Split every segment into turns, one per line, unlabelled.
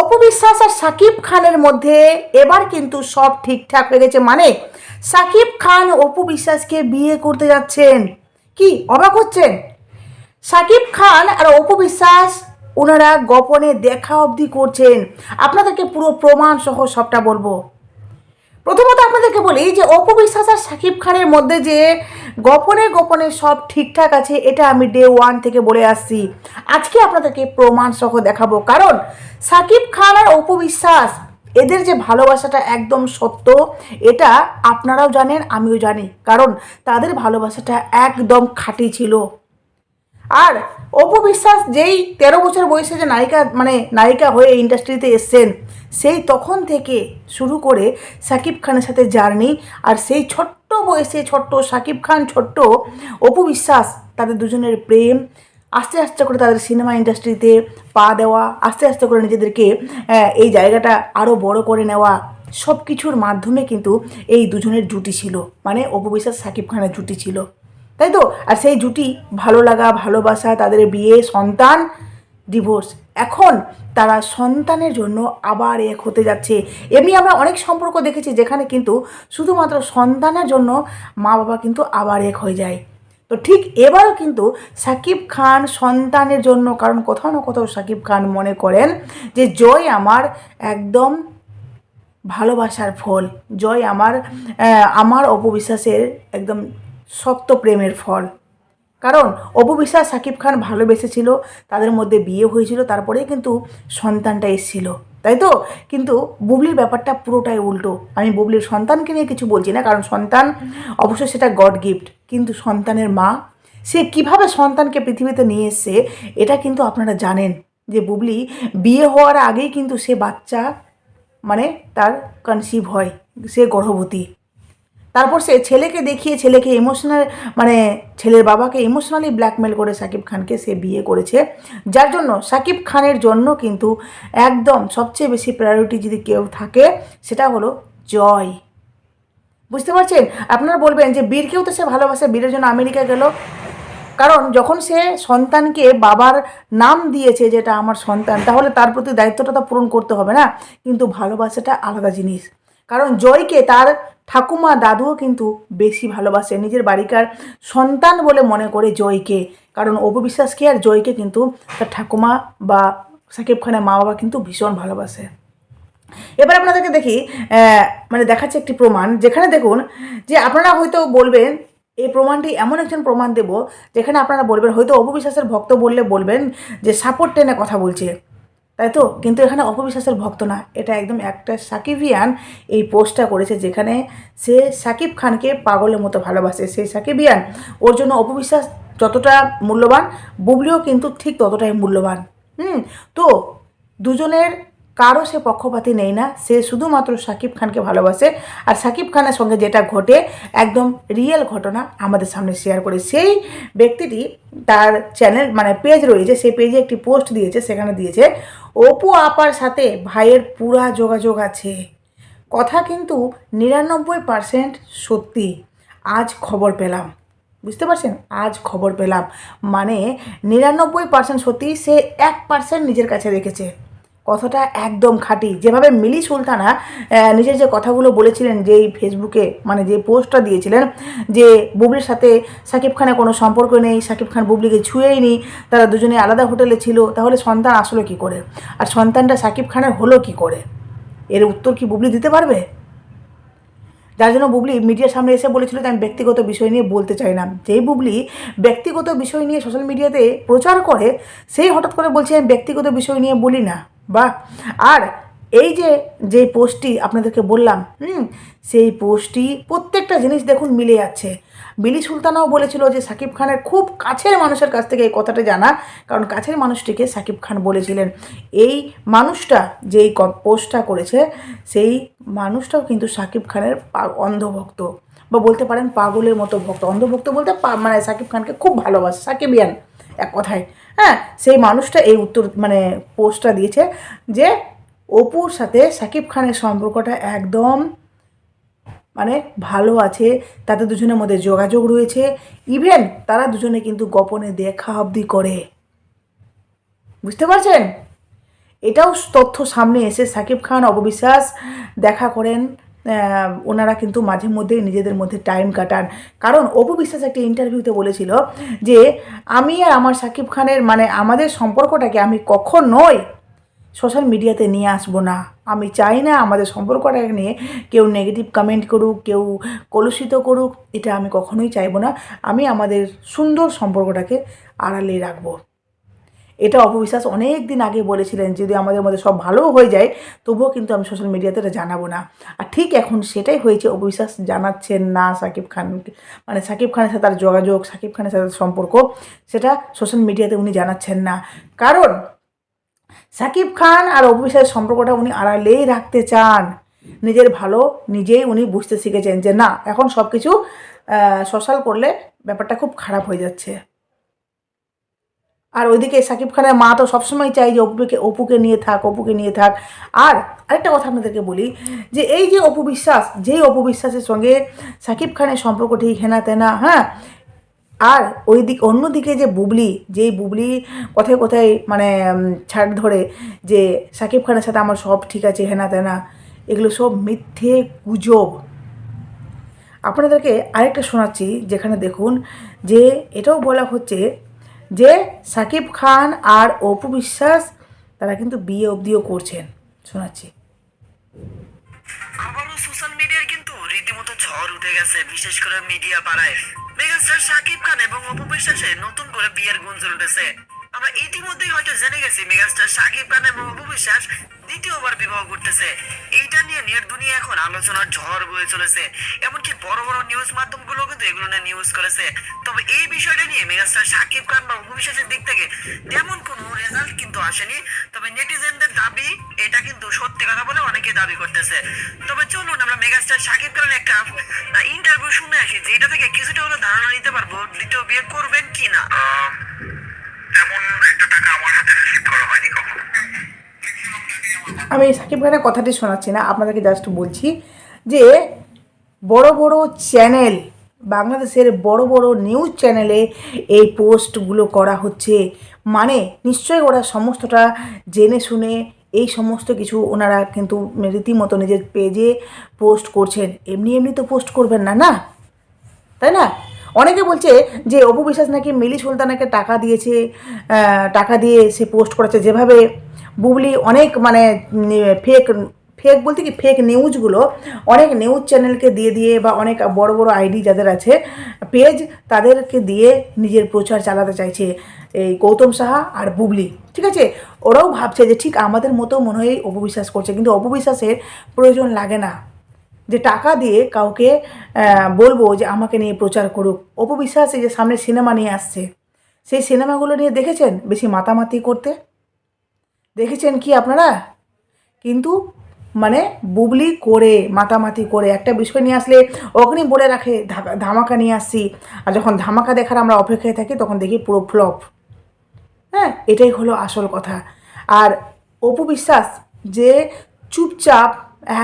অপু বিশ্বাস আর সাকিব খানের মধ্যে এবার কিন্তু সব ঠিকঠাক হয়ে গেছে। মানে সাকিব খান অপু বিশ্বাসকে বিয়ে করতে যাচ্ছেন। কি, অবাক হচ্ছেন? সাকিব খান আর অপু বিশ্বাস ওনারা গোপনে দেখা অবধি করছেন। আপনাদেরকে পুরো প্রমাণ সহ সবটা বলব। প্রথমত আপনাদেরকে বলি যে অপু বিশ্বাস আর সাকিব খানের মধ্যে যে গোপনে গোপনে সব ঠিকঠাক আছে, এটা আমি ডে ওয়ান থেকে বলে আসছি। আজকে আপনাদেরকে প্রমাণ সহ দেখাবো, কারণ সাকিব খান আর অপু বিশ্বাস, এদের যে ভালোবাসাটা একদম সত্য, এটা আপনারাও জানেন, আমিও জানি, কারণ তাদের ভালোবাসাটা একদম খাঁটি ছিল। আর অপু বিশ্বাস যেই তেরো বছর বয়সে যে নায়িকা মানে নায়িকা হয়ে ইন্ডাস্ট্রিতে এসছেন, সেই তখন থেকে শুরু করে সাকিব খানের সাথে জার্নি, আর সেই ছোট্ট বয়সে ছোট্ট সাকিব খান, ছোট্ট অপু বিশ্বাস, তাদের দুজনের প্রেম, আস্তে আস্তে করে তাদের সিনেমা ইন্ডাস্ট্রিতে পা দেওয়া, আস্তে আস্তে করে নিজেদেরকে এই জায়গাটা আরও বড় করে নেওয়া সব কিছুর মাধ্যমে কিন্তু এই দুজনের জুটি ছিল। মানে অপু বিশ্বাস সাকিব খানের জুটি ছিল। তাই তো? আর সেই জুটি ভালো লাগা, ভালোবাসা, তাদের বিয়ে, সন্তান ডিভোর্স এখন তারা সন্তানের জন্য আবার এক হতে যাচ্ছে। এমনি আমরা অনেক সম্পর্ক দেখেছি যেখানে কিন্তু শুধুমাত্র সন্তানের জন্য মা বাবা কিন্তু আবার এক হয়ে যায়। তো ঠিক এবারও কিন্তু সাকিব খান সন্তানের জন্য, কারণ কোথাও না কোথাও সাকিব খান মনে করেন যে, জয় আমার একদম ভালোবাসার ফল। জয় আমার আমার অপবিশ্বাসের একদম সত্য প্রেমের ফল। কারণ অপবিশ্বাস সাকিব খান ভালোবেসেছিল, তাদের মধ্যে বিয়ে হয়েছিল তারপরে কিন্তু সন্তানটা এসেছিল। তাই তো? কিন্তু বুবলির ব্যাপারটা পুরোটাই উল্টো। আমি বুবলির সন্তানকে নিয়ে কিছু বলছি না, কারণ সন্তান অবশ্য সেটা গড গিফট। কিন্তু সন্তানের মা, সে কীভাবে সন্তানকে পৃথিবীতে নিয়ে এসছে, এটা কিন্তু আপনারা জানেন যে বুবলি বিয়ে হওয়ার আগেই কিন্তু সে বাচ্চা মানে তার কনসিভ হয়, সে গর্ভবতী। তারপর সে ছেলেকে দেখিয়ে ছেলেকে ইমোশনাল মানে ছেলের বাবাকে ইমোশনালি ব্ল্যাকমেল করে সাকিব খানকে সে বিয়ে করেছে। যার জন্য সাকিব খানের জন্য কিন্তু একদম সবচেয়ে বেশি প্রায়োরিটি যদি কেউ থাকে, সেটা হলো জয়। বুঝতে পারছেন? আপনারা বলবেন যে বীরকেও তো সে ভালোবাসে, বীরের জন্য আমেরিকা গেল। কারণ যখন সে সন্তানকে বাবার নাম দিয়েছে যেটা আমার সন্তান, তাহলে তার প্রতি দায়িত্বটা তো পূরণ করতে হবে না। কিন্তু ভালোবাসাটা আলাদা জিনিস। কারণ জয়কে তার ঠাকুমা দাদুও কিন্তু বেশি ভালোবাসে। নিজের বাড়িকার সন্তান বলে মনে করে জয়কে। কারণ অপবিশ্বাসকে আর জয়কে কিন্তু তার ঠাকুমা বা সাকিব খানের মা বাবা কিন্তু ভীষণ ভালোবাসে। এবার আপনাদেরকে দেখি মানে দেখাচ্ছে একটি প্রমাণ। যেখানে দেখুন যে আপনারা হয়তো বলবেন, এই প্রমাণটি এমন একজন প্রমাণ দেব, যেখানে আপনারা বলবেন, হয়তো অপবিশ্বাসের ভক্ত বললে বলবেন যে, সাপোর্ট টেনে কথা বলছে। তাই তো? কিন্তু এখানে অপবিশ্বাসের ভক্ত না। এটা একদম একটা সাকিবিয়ান এই পোস্টটা করেছে যেখানে সে সাকিব খানকে পাগলের মতো ভালোবাসে। সেই সাকিবিয়ান। ওর জন্য অপবিশ্বাস যতটা মূল্যবান, বুবলিও কিন্তু ঠিক ততটাই মূল্যবান। হুম? তো দুজনের কারও সে পক্ষপাতি নেই না, সে শুধুমাত্র সাকিব খানকে ভালোবাসে। আর সাকিব খানের সঙ্গে যেটা ঘটে, একদম রিয়েল ঘটনা আমাদের সামনে শেয়ার করে। সেই ব্যক্তিটি তার চ্যানেল মানে পেজ রয়েছে, সেই পেজে একটি পোস্ট দিয়েছে, সেখানে দিয়েছে, অপু আপার সাথে ভাইয়ের পুরা যোগাযোগ আছে। কথা কিন্তু নিরানব্বই পার্সেন্ট সত্যি। আজ খবর পেলাম। বুঝতে পারছেন? আজ খবর পেলাম। মানে নিরানব্বই পার্সেন্ট সত্যি, সে এক পার্সেন্ট নিজের কাছে রেখেছে। কথাটা একদম খাঁটি। যেভাবে মিলি সুলতানা নিজের যে কথাগুলো বলেছিলেন, যেই ফেসবুকে মানে যে পোস্টটা দিয়েছিলেন, যে বুবলির সাথে সাকিব খানের কোনো সম্পর্ক নেই, সাকিব খান বুবলিকে ছুঁয়েই নি, তারা দুজনে আলাদা হোটেলে ছিল, তাহলে সন্তান আসলো কি করে? আর সন্তানটা সাকিব খানের হলো কি করে? এর উত্তর কি বুবলি দিতে পারবে? যার জন্য বুবলি মিডিয়ার সামনে এসে বলেছিল যে, আমি ব্যক্তিগত বিষয় নিয়ে বলতে চাই না। যেই বুবলি ব্যক্তিগত বিষয় নিয়ে সোশ্যাল মিডিয়াতে প্রচার করে সেই হঠাৎ করে বলছে, আমি ব্যক্তিগত বিষয় নিয়ে বলি না। বা আর এই যে যে পোস্টটি আপনাদেরকে বললাম, হুম, সেই পোস্টটি প্রত্যেকটা জিনিস দেখুন মিলে যাচ্ছে। বিলি সুলতানাও বলেছিল যে সাকিব খানের খুব কাছের মানুষের কাছ থেকে এই কথাটা জানা, কারণ কাছের মানুষটিকে সাকিব খান বলেছিলেন। এই মানুষটা যেই পোস্টটা করেছে, সেই মানুষটাও কিন্তু সাকিব খানের অন্ধভক্ত। বা বলতে পারেন পাগলের মতো ভক্ত। অন্ধভক্ত বলতে মানে সাকিব খানকে খুব ভালোবাসে, সাকিবিয়ান। এক কথায়। হ্যাঁ সেই মানুষটা এই উত্তর মানে পোস্টটা দিয়েছে যে অপুর সাথে সাকিব খানের সম্পর্কটা একদম মানে ভালো আছে তাদের দুজনের মধ্যে যোগাযোগ রয়েছে। ইভেন তারা দুজনে কিন্তু গোপনে দেখা অবধি করে। বুঝতে পারছেন? এটাও তথ্য সামনে এসে সাকিব খান অববিশ্বাস দেখা করেন। ওনারা কিন্তু মাঝে মধ্যেই নিজেদের মধ্যে টাইম কাটান। কারণ অপু বিশ্বাস একটা ইন্টারভিউতে বলেছিল যে, আমি আর আমার সাকিব খানের মানে আমাদের সম্পর্কটাকে আমি কখনোই সোশ্যাল মিডিয়াতে নিয়ে আসব না। আমি চাই না আমাদের সম্পর্কটাকে নিয়ে কেউ নেগেটিভ কমেন্ট করুক, কেউ কলুষিত করুক। এটা আমি কখনোই চাইব না। আমি আমাদের সুন্দর সম্পর্কটাকে আড়ালে রাখব। এটা অপবিশ্বাস অনেক দিন আগে বলেছিলেন, যদি আমাদের মধ্যে সব ভালো হয়ে যায়, তবুও কিন্তু আমি সোশ্যাল মিডিয়াতে এটা জানাব না। আর ঠিক এখন সেটাই হয়েছে, অপবিশ্বাস জানাচ্ছেন না সাকিব খান মানে সাকিব খানের সাথে তার যোগাযোগ, সাকিব খানের সাথে সম্পর্ক, সেটা সোশ্যাল মিডিয়াতে উনি জানাচ্ছেন না। কারণ সাকিব খান আর অপবিশ্বাসের সম্পর্কটা উনি আড়ালেই রাখতে চান। নিজের ভালো নিজেই উনি বুঝতে শিখেছেন যে না, এখন সব কিছু সোশ্যাল করলে ব্যাপারটা খুব খারাপ হয়ে যাচ্ছে। আর ওইদিকে সাকিব খানের মা তো সবসময় চাই যে অপুকে অপুকে নিয়ে থাক, অপুকে নিয়ে থাক। আর আরেকটা কথা আপনাদেরকে বলি যে এই যে অপু বিশ্বাস, যেই অপু বিশ্বাসের সঙ্গে সাকিব খানের সম্পর্ক ঠিক হেনা তেনা হ্যাঁ? আর ওই দিক অন্যদিকে যে বুবলি, যেই বুবলি কোথায় কোথায় মানে ছাড় ধরে যে সাকিব খানের সাথে আমার সব ঠিক আছে, হেনা তেনা, এগুলো সব মিথ্যে গুজব। আপনাদেরকে আরেকটা শোনাচ্ছি, যেখানে দেখুন যে এটাও বলা হচ্ছে যে সাকিব খান আর অপু বিশ্বাস, তারা কিন্তু বিয়ে অবধিও করছেন। শোনাচ্ছি।
আবারও সোশ্যাল মিডিয়ার কিন্তু রীতিমতো ঝড় উঠে গেছে, বিশেষ করে মিডিয়া পাড়ায়। মেগাস্টার শাকিব খান এবং অপু বিশ্বাসের নতুন করে বিয়ের গুঞ্জন উঠেছে। আমরা ইতিমধ্যেই হয়তো জেনে গেছি মেগাস্টার শাকিব খান এবং অপু বিশ্বাস দ্বিতীয়বার বিবাহ করতেছে। এইটা নিয়ে নেট দুনিয়া এখন আলোচনার ঝড় বয়ে চলেছে। এমনকি বড় বড় নিউজ মাধ্যমগুলো কিন্তু এগুলো নিয়ে নিউজ করেছে। তবে এই বিষয়টা নিয়ে মেগাস্টার শাকিব খান বা অপু বিশ্বাসের দিক থেকে তেমন কোনো রেজাল্ট কিন্তু আসেনি। তবে নেটিজেনদের দাবি, এটা কিন্তু সত্যি কথা বলে অনেকে দাবি করতেছে। তবে চলুন আমরা মেগাস্টার শাকিব খানের একটা ইন্টারভিউ শুনে আসি যে এটা থেকে কিছুটা হলে ধারণা নিতে পারব, দ্বিতীয় বিয়ে করবেন কি না
আমি সাকিব খানের কথাটি শোনাচ্ছি না, আপনাদেরকে জাস্ট বলছি যে বড় বড় চ্যানেল বাংলাদেশের বড় বড় নিউজ চ্যানেলে এই পোস্টগুলো করা হচ্ছে। মানে নিশ্চয়ই ওরা সমস্তটা জেনে শুনে এই সমস্ত কিছু ওনারা কিন্তু রীতিমতো নিজের পেজে পোস্ট করছেন। এমনি এমনি তো পোস্ট করবেন না না? তাই না? অনেকে বলছে যে অপু বিশ্বাস নাকি মিলি সুলতানাকে টাকা দিয়েছে টাকা দিয়ে সে পোস্ট করেছে যেভাবে বুবলি অনেক মানে ফেক ফেক বলতে কি ফেক নিউজগুলো অনেক নিউজ চ্যানেলকে দিয়ে দিয়ে বা অনেক বড় বড় আইডি যাদের আছে পেজ তাদেরকে দিয়ে নিজের প্রচার চালাতে চাইছে এই গৌতম সাহা আর বুবলি। ঠিক আছে? ওরাও ভাবছে যে ঠিক আমাদের মতো মনে হয় অপবিশ্বাস করছে, কিন্তু অপবিশ্বাসের প্রয়োজন লাগে না। যে টাকা দিয়ে কাউকে বলব যে আমাকে নিয়ে প্রচার করুক। অপবিশ্বাস যে সামনে সিনেমা নিয়ে আসছে, সেই সিনেমাগুলো নিয়ে দেখেছেন বেশি মাতামাতি করতে? দেখেছেন কি আপনারা? কিন্তু মানে বুবলি করে, মাতামাতি করে একটা বিষয় নিয়ে আসলে অগ্নি বলে রাখে ধামাকা নিয়ে আসছি। আর যখন ধামাকা দেখার আমরা অপেক্ষায় থাকি, তখন দেখি পুরো ফ্লপ। হ্যাঁ এটাই হলো আসল কথা। আর অপু বিশ্বাস যে চুপচাপ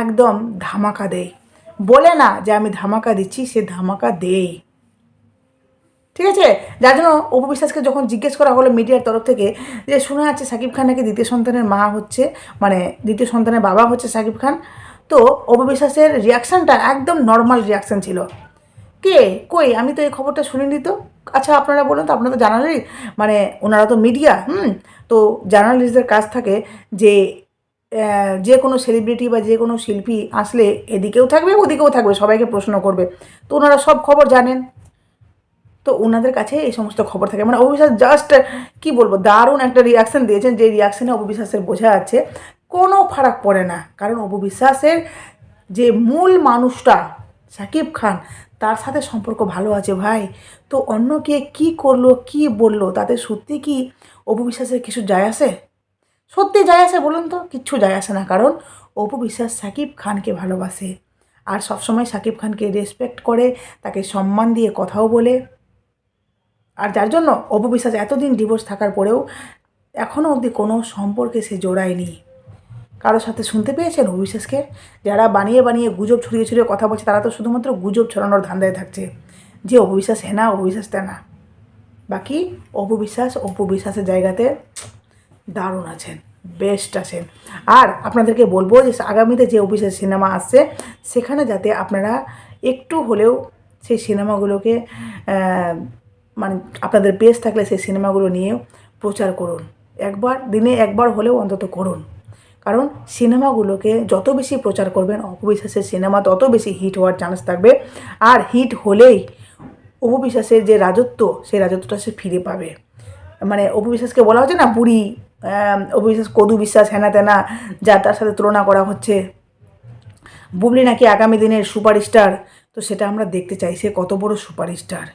একদম ধামাকা দেয় বলে না যে আমি ধামাকা দিচ্ছি, সে ধামাকা দেয় ঠিক আছে? যার জন্য অপু বিশ্বাসকে যখন জিজ্ঞেস করা হলো মিডিয়ার তরফ থেকে যে শোনা যাচ্ছে সাকিব খান নাকি দ্বিতীয় সন্তানের মা হচ্ছে মানে দ্বিতীয় সন্তানের বাবা হচ্ছে সাকিব খান, তো অপু বিশ্বাসের রিয়াকশানটা একদম নর্মাল রিয়াকশান ছিল। কে? কই? আমি তো এই খবরটা শুনিনি তো। আচ্ছা আপনারা বলুন তো, আপনারা তো জার্নালিস্ট। মানে ওনারা তো মিডিয়া হুম? তো জার্নালিস্টদের কাজ থাকে যে যে কোনো সেলিব্রিটি বা যে কোনো শিল্পী আসলে এদিকেও থাকবে ওদিকেও থাকবে, সবাইকে প্রশ্ন করবে। তো ওনারা সব খবর জানেন। তো ওনাদের কাছে এই সমস্ত খবর থাকে। মানে অবিশ্বাস জাস্ট কি বলব, দারুণ একটা রিয়াকশান দিয়েছেন যে রিয়াকশনে অবিশ্বাসের বোঝা যাচ্ছে। কোনো ফারাক পড়ে না। কারণ অবিশ্বাসের যে মূল মানুষটা সাকিব খান, তার সাথে সম্পর্ক ভালো আছে ভাই। তো অন্য কে কী করল, কী বলল, তাতে সত্যি কি অপবিশ্বাসের কিছু যায় আসে? সত্যি যায় আসে বলুন তো? কিচ্ছু যায় আসে না, কারণ অপু বিশ্বাস সাকিব খানকে ভালোবাসে। আর সবসময় সাকিব খানকে রেসপেক্ট করে, তাকে সম্মান দিয়ে কথাও বলে। আর যার জন্য অপু বিশ্বাস এতদিন ডিভোর্স থাকার পরেও এখনও অবধি কোনো সম্পর্কে সে জোড়ায়নি। কারোর সাথে শুনতে পেয়েছেন অবিশ্বাসকে যারা বানিয়ে বানিয়ে গুজব ছড়িয়ে ছড়িয়ে কথা বলছে, তারা তো শুধুমাত্র গুজব ছড়ানোর ধান্দায় থাকছে। যে অপবিশ্বাস হেনা অপবিশ্বাস তেনা। বাকি অপবিশ্বাস অপবিশ্বাসের জায়গাতে দারুণ আছেন বেস্ট আছেন। আর আপনাদেরকে বলব যে আগামীতে যে অফিসের সিনেমা আসছে, সেখানে যাতে আপনারা একটু হলেও সেই সিনেমাগুলোকে মানে আপনাদের বেশ থাকলে সেই সিনেমাগুলো নিয়ে প্রচার করুন। একবার, দিনে একবার হলেও অন্তত করুন। কারণ সিনেমাগুলোকে যত বেশি প্রচার করবেন, অপবিশ্বাসের সিনেমা তত বেশি হিট হওয়ার চান্স থাকবে। আর হিট হলেই অপবিশ্বাসের যে রাজত্ব, সেই রাজত্বটা সে ফিরে পাবে। মানে অপবিশ্বাসকে বলা হচ্ছে না বুড়ি আহ, অপবিশ্বাস কদু বিশ্বাস হেনা তেনা যা তার সাথে তুলনা করা হচ্ছে। বুবলি নাকি আগামী দিনের সুপারস্টার? তো সেটা আমরা দেখতে চাই সে কত বড় সুপারস্টার?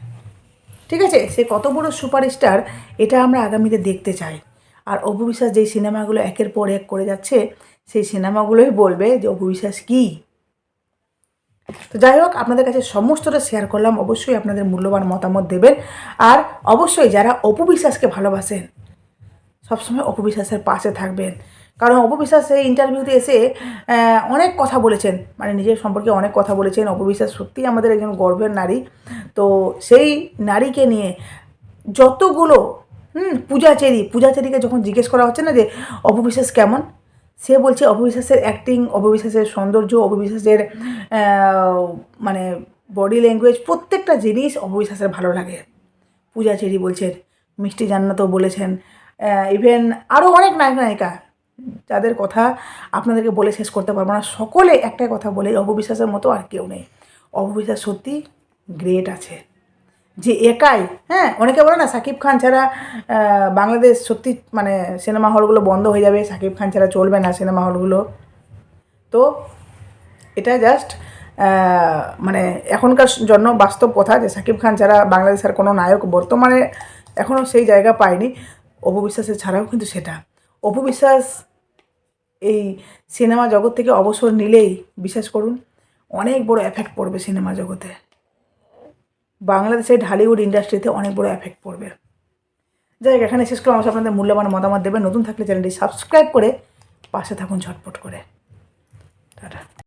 ঠিক আছে? সে কত বড় সুপারস্টার এটা আমরা আগামীতে দেখতে চাই। আর অপবিশ্বাস যেই সিনেমাগুলো একের পর এক করে যাচ্ছে সেই সিনেমাগুলোই বলবে যে অপবিশ্বাস কী? তো যাই হোক, আপনাদের কাছে সমস্তটা শেয়ার করলাম। অবশ্যই আপনাদের মূল্যবান মতামত দেবেন। আর অবশ্যই যারা অপবিশ্বাসকে ভালোবাসেন, সবসময় অপবিশ্বাসের পাশে থাকবেন। কারণ অপবিশ্বাস এই ইন্টারভিউতে এসে অনেক কথা বলেছেন। মানে নিজের সম্পর্কে অনেক কথা বলেছেন। অপবিশ্বাস সত্যিই আমাদের একজন গর্বের নারী। তো সেই নারীকে নিয়ে যতগুলো, হুম, পূজাচেরি, পূজাচেরিকে যখন জিজ্ঞেস করা হচ্ছে না যে অপবিশ্বাস কেমন? সে বলছে অপবিশ্বাসের অ্যাক্টিং অপবিশ্বাসের সৌন্দর্য, অপবিশ্বাসের মানে বডি ল্যাঙ্গুয়েজ প্রত্যেকটা জিনিস অপবিশ্বাসের ভালো লাগে। পূজা চেরি বলছেন মিষ্টি জান্নাতও বলেছেন। ইভেন আরও অনেক নায়ক, নায়িকা, যাদের কথা আপনাদেরকে বলে শেষ করতে পারব না। সকলে একটাই কথা বলে, অপবিশ্বাসের মতো আর কেউ নেই। অপবিশ্বাস সত্যি গ্রেট আছে। যে একাই হ্যাঁ অনেকে বলে না সাকিব খান ছাড়া বাংলাদেশ সত্যি মানে সিনেমা হলগুলো বন্ধ হয়ে যাবে, সাকিব খান ছাড়া চলবে না সিনেমা হলগুলো। তো এটা জাস্ট মানে এখনকার জন্য বাস্তব কথা যে সাকিব খান ছাড়া বাংলাদেশের কোনো নায়ক বর্তমানে এখনও সেই জায়গা পায়নি। অপবিশ্বাসের ছাড়াও কিন্তু সেটা। অপবিশ্বাস এই সিনেমা জগৎ থেকে অবসর নিলেই, বিশ্বাস করুন, অনেক বড় এফেক্ট পড়বে সিনেমা জগতে। বাংলাদেশের ঢালিউড ইন্ডাস্ট্রিতে অনেক বড় এফেক্ট পড়বে। যাই হোক, এখানে শেষ করে আমার আপনাদের মূল্যবান মতামত দেবেন। নতুন থাকলে চ্যানেলটি সাবস্ক্রাইব করে পাশে থাকুন ঝটপট করে। টাটা।